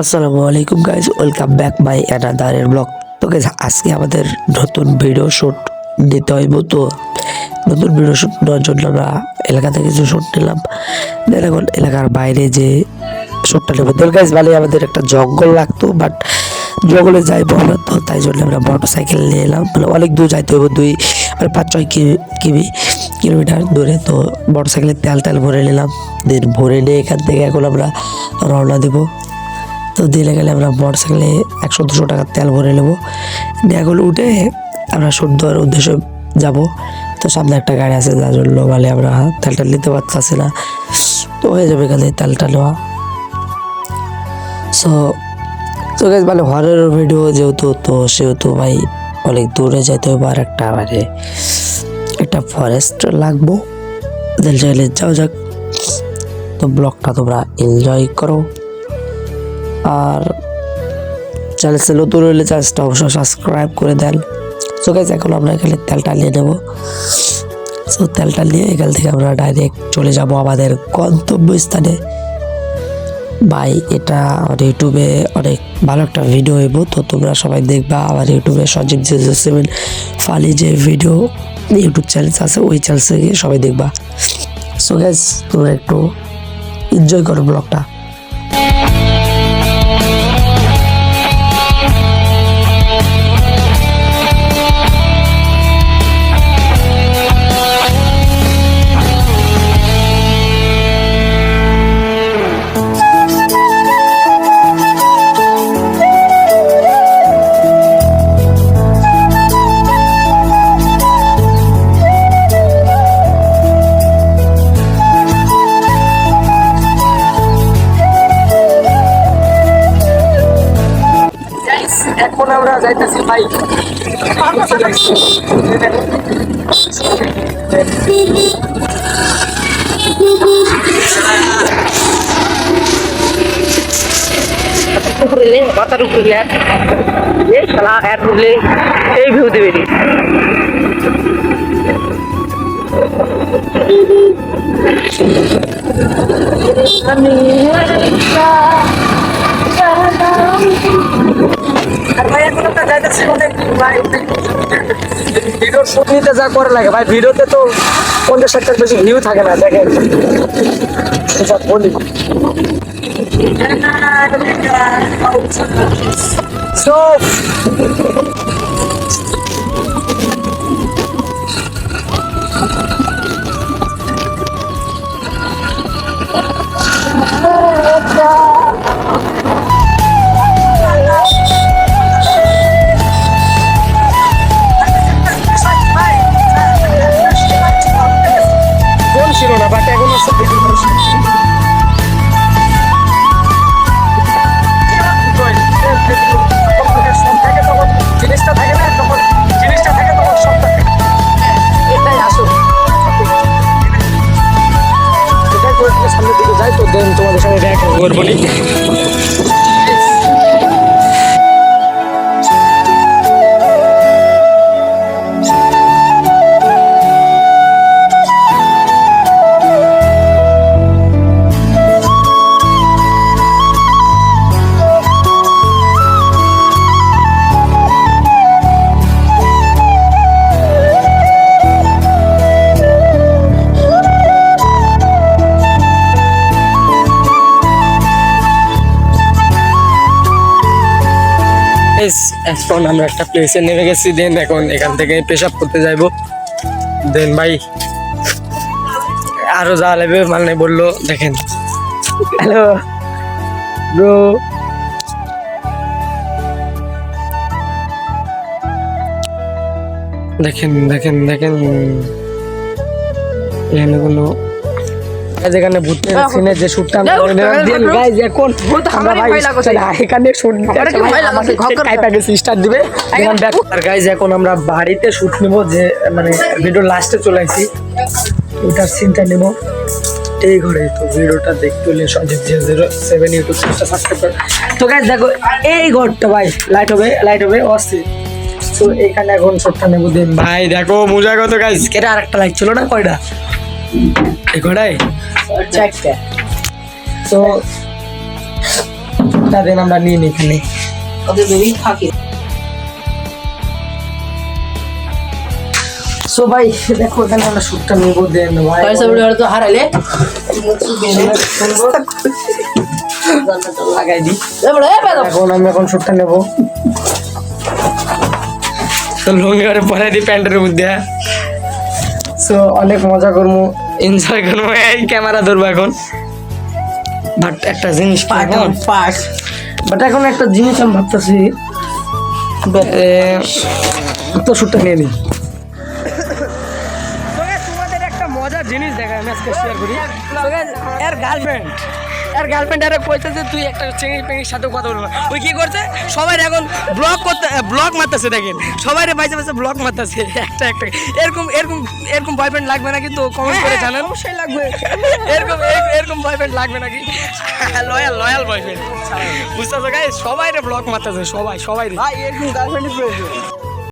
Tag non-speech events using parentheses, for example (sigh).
আসসালামু আলাইকুম guys welcome back my another blog তো গাইজ আজকে আমাদের নতুন ভিডিও শ্যুট নিতে হইব। তো নতুন ভিডিও শ্যুট নেওয়ার জন্য আমরা এলাকা থেকে কিছু শ্যুট নিলাম দেন এখন এলাকার বাইরে যে শ্যুটটা নেব। তো গাইজ ভালো আমাদের একটা জঙ্গল লাগতো বাট জঙ্গলে যাইবো আমরা, তো তাই জন্য আমরা মোটর সাইকেল নিয়ে এলাম। মানে অনেক দূর যাইতে হবে দুই মানে পাঁচ, ছয় কিমি কিলোমিটার দূরে। তো মোটর সাইকেলে তেল তেল ভরে নিলাম। দিন ভরে নিয়ে এখান থেকে এখন আমরা রওনা দেবো। তো দিলে গেলে আমরা মোটর সাইকেলে একশো, দুশো টাকার তেল ভরে নেব। দিয়ে উঠে আমরা সূর্যর উদ্দেশ্যে যাব। তো সামনে একটা গাড়ি আছে, যার জন্য মানে আমরা তেলটা নিতে পারতেছি না। তো হয়ে যাবে এখানে তেলটা নেওয়া। সো তো গাছ মানে হরের ভিডিও যেহেতু, তো সেহেতু ভাই অনেক দূরে যেতে হবে আর একটা মানে একটা ফরেস্ট লাগবো। যাও যাক। তো ব্লগটা তোমরা এনজয় করো। আর চ্যানেলটা নতুন হলে চ্যানেলটা অবশ্যই সাবস্ক্রাইব করে দেন। সো গাইজ এখন আমরা এখানে তেলটা নিয়ে নেব। সো তেলটা নিয়ে এখান থেকে আমরা ডাইরেক্ট চলে যাব আমাদের গন্তব্যস্থানে। ভাই, এটা আমার ইউটিউবে অনেক ভালো একটা ভিডিও হইব। তো তোমরা সবাই দেখবা আমার ইউটিউবে সজিব জিরো সেভেন ফালি যে ভিডিও ইউটিউব চ্যানেল আছে, ওই চ্যানেল গিয়ে সবাই দেখবা। সো গাইজ তোমরা একটু এনজয় করো ব্লগটা আমরা যাইতেছি ভাই। মাথার উপরে এই শালা এক উঠলে এই ভিউ দেবে রে ভাই ভিডিওর শুট নিতে যা করে লাগে ভাই ভিডিওতে তো পঞ্চাশ ষাটটার বেশি ভিউ থাকে না দেখেন। যা বলি। So, তোমাদের সঙ্গে দেখা করব এখন আমরা একটা প্লেসে নেমে গেছি। দেন এখন এখান থেকে পেশাব করতে যাইব। দেন ভাই আরও যা লাগবে মানে বলল দেখেন। হ্যালো ব্রো দেখেন দেখেন দেখেন। এখানে কোনো যেখানে ভূতের সিনে যে শুটটা দেন গাইজ এখন আমরা ভাই এখানে শুট আমাকে কাইপা গেছে স্টার্ট দিবে। ব্যাক আর গাইজ এখন আমরা বাড়িতে শুট নিব যে মানে ভিডিও লাস্টে চলে আসি ওটার সিনটা নেব। এই ঘরে তো ভিডিওটা দেখতে হলে সঞ্জিত জিরো সেভেন ইউটিউব চ্যানেলটা সাবস্ক্রাইব করে। তো গাইজ দেখো এই ঘরটা ভাই লাইট হবে লাইট হবে অস্থির। তো এখানে এখন শটটা নেব দিন। ভাই দেখো মজা কত গাইজ কেটে আরেকটা লাইট ছিল না কয়টা? এই কয়টাই চারটা। তো শ্যুটটা আমরা নিয়ে নিই এখানে। ওদের বেবি থাকে। সো ভাই দেখো এখানে আমরা শ্যুটটা নেব দেন ভাই তো হারাইলে (laughs) লাগাই দিই। এবারে এ বেদম এখন আমি এখন শ্যুটটা নেব। তো লুঙ্গি করে পরে দিই প্যান্টের মধ্যে সো অনেক মজা করব এনজয় করব এই ক্যামেরা ধরবো এখন। বাট একটা জিনিস পাস বাট এখন একটা জিনিস আমি ভাবতেছি। তো শুটটা নিয়ে নিই তোমাদের একটা মজার জিনিস দেখায় আমি আজকে শেয়ার করি। এর গার্লফ্রেন্ড এর গার্লফ্রেন্ড আরে কইছে যে তুই একটা চিংড়ি পেঙ্গির সাথে কথা বলব ওই কি করছে? সবাই এখন ব্লগ করতে ব্লগ মারতেছে দেখেন। সবাই বাইসে বাইসে ব্লগ মারতেছে। একটা একটা। এরকম এরকম এরকম বয়ফ্রেন্ড লাগবে নাকি তো কমেন্ট করে জানান। অবশ্যই লাগবে। এরকম এরকম বয়ফ্রেন্ড লাগবে নাকি? লয়াল লয়াল বয়ফ্রেন্ড বুঝতেছো গাইস সবাই রে ব্লগ মারতেছে সবাই সবাই রে ভাই এরকম গার্লফ্রেন্ড প্রয়োজন।